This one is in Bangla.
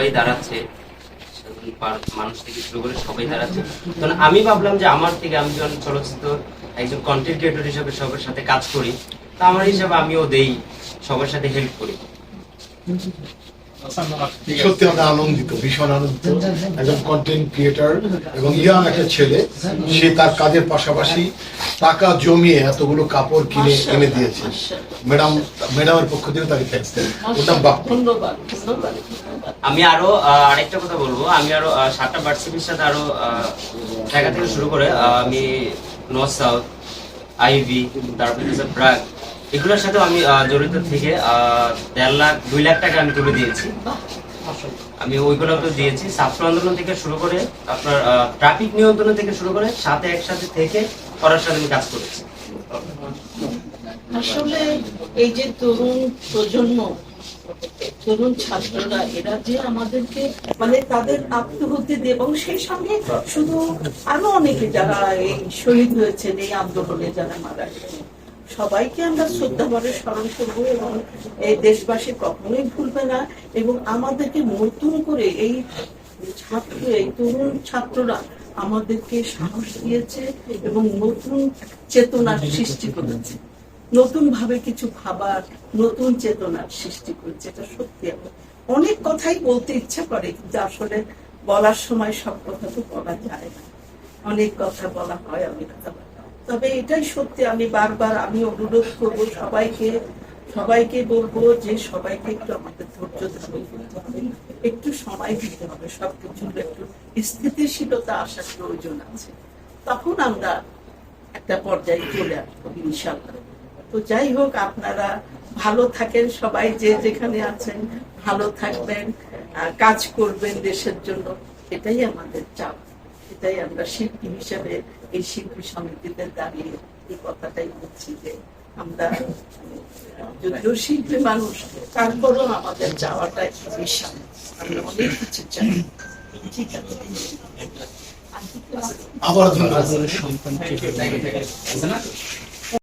সবাই দাঁড়াচ্ছে মানুষ থেকে শুরু করে সবাই দাঁড়াচ্ছে। তখন আমি ভাবলাম যে আমার থেকে আমি যখন চলচ্চিত্র একজন কন্টেন্ট ক্রিয়েটর হিসেবে সবার সাথে কাজ করি, তা আমার হিসাবে আমিও দেই, সবার সাথে হেল্প করি। সত্যি আমরা আনন্দিত ভীষণ আনন্দিত। একজন কন্টেন্ট ক্রিয়েটার এবং ইয়াং একটা ছেলে সে তার কাজের পাশাপাশি টাকা জমিয়ে এতগুলো কাপড় কিনে এনে দিয়েছে। ম্যাডাম ম্যাডামের পক্ষ থেকে তাকে থ্যাংকস ধন্যবাদ আমি আরও আহ, আরেকটা কথা বলব। আমি আরও সাতটা ভার্সিটির সাথে আরও আহ, জায়গা থেকে শুরু করে আহ, আমি নর্থ সাউথ আইভি তারপরে ব্রাক এগুলোর সাথে আমি জড়িত থেকে দেড় লাখ, দুই লাখ টাকা আমি তুলে দিয়েছি। আমি ওইগুলো তো দিয়েছি। ছাত্র আন্দোলন থেকে শুরু করে আপনার ট্রাফিক নিয়ন্ত্রণ থেকে শুরু করে সাথে একসাথে থেকে করার সাথে আমি কাজ করেছি। আসলে এই যে তরুণ প্রজন্ম, তরুণ ছাত্ররা, এরা যে আমাদেরকে মানে তাদের আত্মহত্যা দিয়ে, এবং সেই সঙ্গে শুধু আরও অনেকে যারা এই শহীদ হয়েছেন, এই আন্দোলনে যারা মারা গেছেন। সবাইকে আমরা শ্রদ্ধা ভরে স্মরণ করব এবং এই দেশবাসী কখনোই ভুলবে না এবং আমাদেরকে নতুন করে এই ছাত্র, এই তরুণ ছাত্ররা আমাদেরকে সাহস দিয়েছে এবং নতুন চেতনার সৃষ্টি করেছে নতুন ভাবে কিছু ভাবার, নতুন চেতনার সৃষ্টি করেছে, এটা সত্যি। অনেক কথাই বলতে ইচ্ছা করে, কিন্তু আসলে বলার সময় সব কথা তো বলা যায় না অনেক কথা বলা হয়, অনেক কথা। তবে এটাই সত্যি, আমি বারবার, আমি অনুরোধ করব সবাইকে সবাইকে বলব যে সবাইকে একটু আমাদের ধৈর্য ধারণ করতে হবে। একটু সময় দিতে হবে, সবকিছুর একটু স্থিতিশীলতা আসার প্রয়োজন আছে। তখন আমরা একটা পর্যায়ে চলে আসব ইনশাল্লাহ তো যাই হোক, আপনারা ভালো থাকেন সবাই, যে যেখানে আছেন, ভালো থাকবেন কাজ করবেন দেশের জন্য। এটাই আমাদের চাপ এটাই আমরা শিল্পী হিসেবে এই শিল্পী সমিতিতে দাঁড়িয়ে এই কথাটাই বলছি যে আমরা যদিও শিল্পী মানুষ তারপরও আমাদের যাওয়াটাই একটু বিশাল। আমরা অনেক কিছু চাই ঠিক আছে। আবার ধন্যবাদ। সন্তানকে